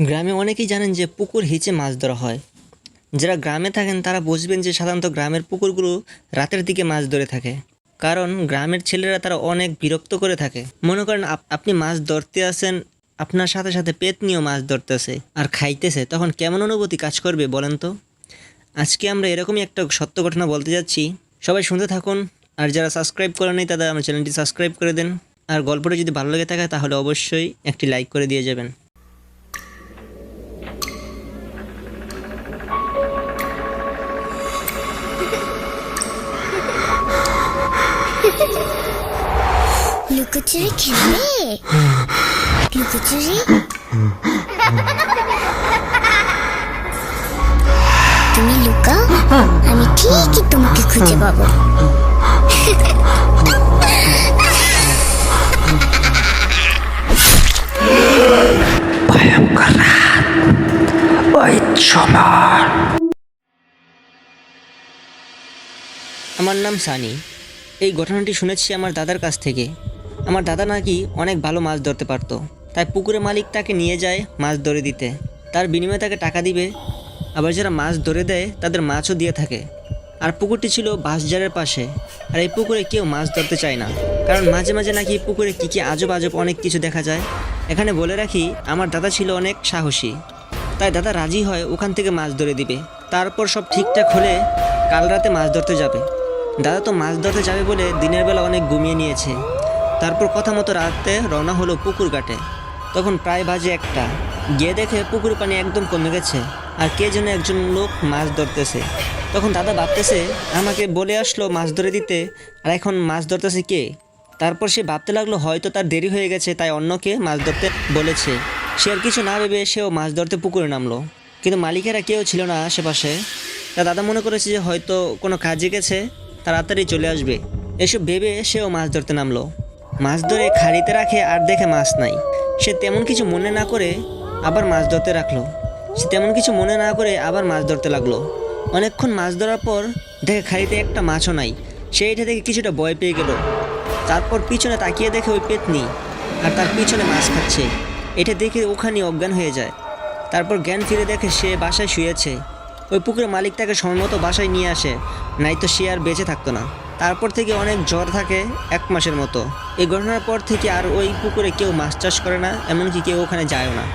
গ্রামে অনেকেই জানেন যে পুকুর হিচে মাছ ধরা হয়। যারা গ্রামে থাকেন, তারা বুঝবেন যে সাধারণত গ্রামের পুকুরগুলো রাতের দিকে মাছ ধরে থাকে। কারণ গ্রামের ছেলেরা তারা অনেক বিরক্ত করে থাকে। মনে করেন, আপ- আপনি মাছ ধরতে আসেন, আপনার সাথে সাথে পেট নিয়েও মাছ ধরতেছে আর খাইতেছে। তখন কেমন অনুভূতি কাজ করবে বলেন তো? আজকে আমরা এরকমই একটা সত্য ঘটনা বলতে যাচ্ছি। সবাই শুনতে থাকুন। আর যারা সাবস্ক্রাইব করে নেই তারা আমার চ্যানেলটি সাবস্ক্রাইব করে দেন। আর গল্পটা যদি ভালো লেগে থাকে, তাহলে অবশ্যই একটি লাইক করে দিয়ে যাবেন। লুকোচুরি খেলবে লুকোচুরি তুমি লুকাও আমি ঠিকই তোমাকে খুঁজে পাবো? আমার নাম সানি। এই ঘটনাটি শুনেছি আমার দাদার কাছ থেকে। আমার দাদা নাকি অনেক ভালো মাছ ধরতে পারতো। তাই পুকুরের মালিক তাকে নিয়ে যায় মাছ ধরে দিতে। তার বিনিময়ে তাকে টাকা দিবে। আবার যারা মাছ ধরে দেয়, তাদের মাছও দিয়ে থাকে। আর পুকুরটি ছিল বাঁশঝাড়ের পাশে। আর এই পুকুরে কেউ মাছ ধরতে চায় না। কারণ মাঝে মাঝে নাকি পুকুরে কী কী আজব আজব অনেক কিছু দেখা যায়। এখানে বলে রাখি, আমার দাদা ছিল অনেক সাহসী। তাই দাদা রাজি হয় ওখান থেকে মাছ ধরে দিবে। তারপর সব ঠিকঠাক হলে কাল রাতে মাছ ধরতে যাবে। দাদা তো মাছ ধরতে যাবে বলে দিনের বেলা অনেক ঘুমিয়ে নিয়েছে। তারপর কথা মতো রাতে রওনা হলো পুকুর ঘাটে। তখন প্রায় বাজে একটা। গিয়ে দেখে পুকুর পানি একদম কমে গেছে। আর কে যেন একজন লোক মাছ ধরতেছে। তখন দাদা ভাবতেছে, আমাকে বলে আসলো মাছ ধরে দিতে, আর এখন মাছ ধরতেছে কে? তারপর সে ভাবতে লাগল, হয়তো তার দেরি হয়ে গেছে, তাই অন্যকে মাছ ধরতে বলেছে। সে আর কিছু না ভেবে সেও মাছ ধরতে পুকুরে নামলো। কিন্তু মালিকেরা কেউ ছিল না আশেপাশে। তা দাদা মনে করেছে যে হয়তো কোনো কাজে গেছে। তাড়াতাড়ি চলে আসবে। এসব ভেবে সেও মাছ ধরতে নামলো। মাছ ধরে খাড়িতে রাখে আর দেখে মাছ নাই। সে তেমন কিছু মনে না করে আবার মাছ ধরতে রাখল। সে তেমন কিছু মনে না করে আবার মাছ ধরতে লাগল। অনেকক্ষণ মাছ ধরার পর দেখে খাড়িতে একটা মাছও নাই। সে এটা দেখে কিছুটা ভয় পেয়ে গেল। তারপর পিছনে তাকিয়ে দেখে ওই পেতনি আর তার পিছনে মাছ খাচ্ছে। এটা দেখে ওখানে অজ্ঞান হয়ে যায়। তারপর জ্ঞান ফিরে দেখে সে বাসায় শুয়েছে। ওই পুকুরের মালিক তাকে সময় মতো বাসায় নিয়ে আসে। নাই তো সে আর বেঁচে থাকতো না। তারপর থেকে অনেক জ্বর থাকে এক মাসের মতো। এই ঘটনার পর থেকে আর ওই পুকুরে কেউ মাছ চাষ করে না, এমনকি কেউ ওখানে যায়ও না।